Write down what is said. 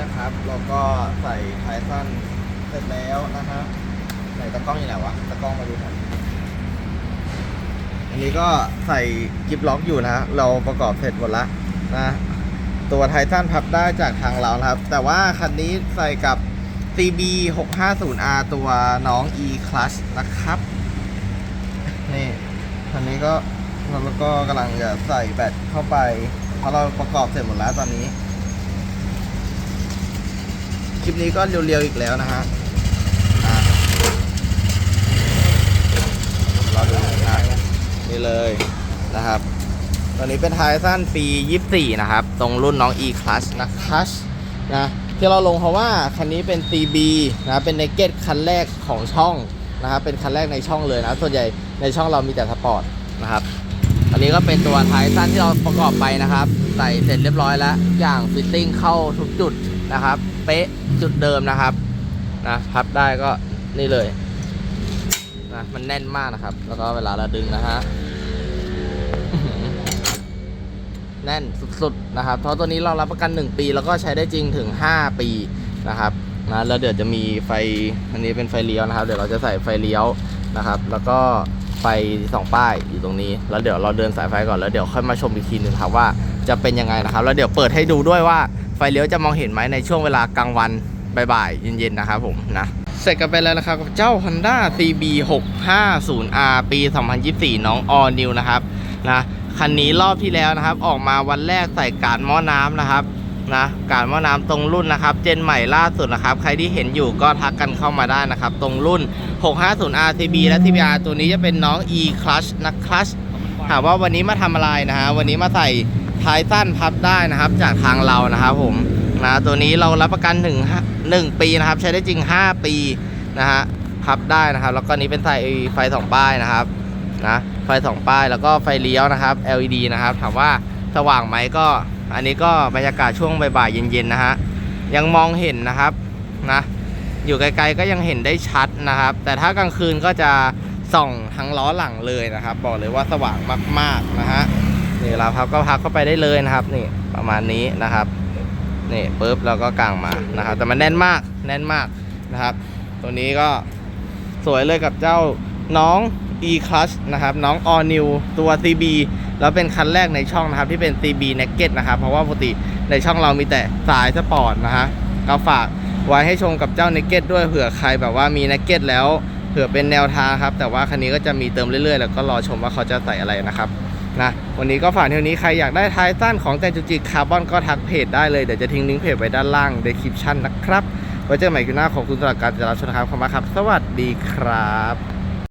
นะครับ เราก็ใส่ไททันเสร็จแล้วนะฮะไหนตะกล้องอยู่ไหนวะตะกล้องมาดูหน่อยอันนี้ก็ใส่กิฟล็อกอยู่นะฮะเราประกอบเสร็จหมดล้วนะตัวไททันพับได้จากทางเราครับ แต่ว่าคันนี้ใส่กับ CB 650R ตัวน้อง E Clutch นะครับ นี่คันนี้ก็เราก็กำลังจะใส่แบตเข้าไป เพราะเราประกอบเสร็จหมดแล้วตอนนี้ คลิปนี้ก็เรียวๆอีกแล้วนะฮะรอดูนะนี่เลยนะครับตอนนี้เป็นไททันปี 24 นะครับ ตรงรุ่นน้อง E Clutch นะ Clutch นะที่เราลงเพราะว่าคันนี้เป็น CB นะเป็น Naked คันแรกของช่องนะครับเป็นคันแรกในช่องเลยนะ ส่วนใหญ่ในช่องเรามีแต่สปอร์ตนะครับอันนี้ก็เป็นตัวไททันที่เราประกอบไปนะครับ ใส่เสร็จเรียบร้อยแล้วอย่างฟิตติ้งเข้าทุกจุดนะครับ เป๊ะ จุดเดิมนะครับนะพับได้ก็นี่เลยนะมันแน่นมากนะครับ แล้วก็เวลาเราดึงนะฮะแน่นสุดๆนะครับ เพราะตัวนี้เรารับประกัน 1 ปี แล้วก็ใช้ได้จริงถึง 5 ปีนะครับนะแล้วเดี๋ยวจะมีไฟอันนี้เป็นไฟเลี้ยวนะครับ เดี๋ยวเราจะใส่ไฟเลี้ยวนะครับ แล้วก็ไฟสองป้ายอยู่ตรงนี้ แล้วเดี๋ยวเราเดินสายไฟก่อนแล้วเดี๋ยวค่อยมาชมอีกทีหนึงครับว่าจะเป็นยังไงนะครับ แล้วเดี๋ยวเปิดให้ดูด้วยว่าไฟเลี้ยวจะมองเห็นไหมในช่วงเวลากลางวัน บ่ายๆเย็นๆนะครับผมนะเสร็จกันไปแล้วนะครับกับเจ้า Honda CB 650R ปี 2024 น้อง All New นะครับนะคันนี้รอบที่แล้วนะครับ ออกมาวันแรกใส่การหม้อน้ำนะครับนะการหม้อน้ำตรงรุ่นนะครับ เจนใหม่ล่าสุดนะครับ ใครที่เห็นอยู่ก็ทักกันเข้ามาได้นะครับ ตรงรุ่น 650R CB และ TBR ตัวนี้จะเป็นน้อง E Clutch นะ Clutch ถามว่าวันนี้มาทำอะไรนะฮะวันนี้มาใส่ท้ายสั้นพับได้นะครับ จากทางเรานะครับผม นะ ตัวนี้เรารับประกันถึง 1 ปีนะครับ ใช้ได้จริง 5 ปีนะฮะพับได้นะครับ แล้วก็นี้เป็นใส่ไฟสองป้ายนะครับนะไฟสองป้ายแล้วก็ไฟเลี้ยวนะครับ LED นะครับ ถามว่าสว่างไหมก็ อันนี้ก็บรรยากาศช่วงบ่ายๆเย็นๆนะฮะยังมองเห็นนะครับนะอยู่ไกลๆก็ยังเห็นได้ชัดนะครับ แต่ถ้ากลางคืนก็จะส่องทั้งล้อหลังเลยนะครับ บอกเลยว่าสว่างมากๆนะฮะนี่เราพับก็พับเข้าไปได้เลยนะครับ นี่ประมาณนี้นะครับ นี่ปุ๊บแล้วก็กางมานะครับแต่มันแน่นมากแน่นมากนะครับ ตัวนี้ก็สวยเลยกับเจ้าน้อง e clutch นะครับ น้อง all new ตัว CB แล้วเป็นคันแรกในช่องนะครับ ที่เป็น CB naked นะครับ เพราะว่าปกติในช่องเรามีแต่สายสปอร์ตนะฮะก็ฝากไว้ให้ชมกับเจ้า naked ด้วยเผื่อใครแบบว่ามี naked แล้วเผื่อเป็นแนวทางครับ แต่ว่าคันนี้ก็จะมีเติมเรื่อยๆ แล้วก็รอชมว่าเขาจะใส่อะไรนะครับ นะวันนี้ก็ฝากเท่านี้ใครอยากได้ท้ายสั้นของแต่จุจิคาร์บอนก็ทักเพจได้เลย เดี๋ยวจะทิ้งลิงก์เพจไว้ด้านล่างในคลิปชั่นนะครับไว้เจอกันใหม่คลิปหน้าขอบคุณสำหรับการติดตามชมครับขอบคุณมากครับ สวัสดีครับ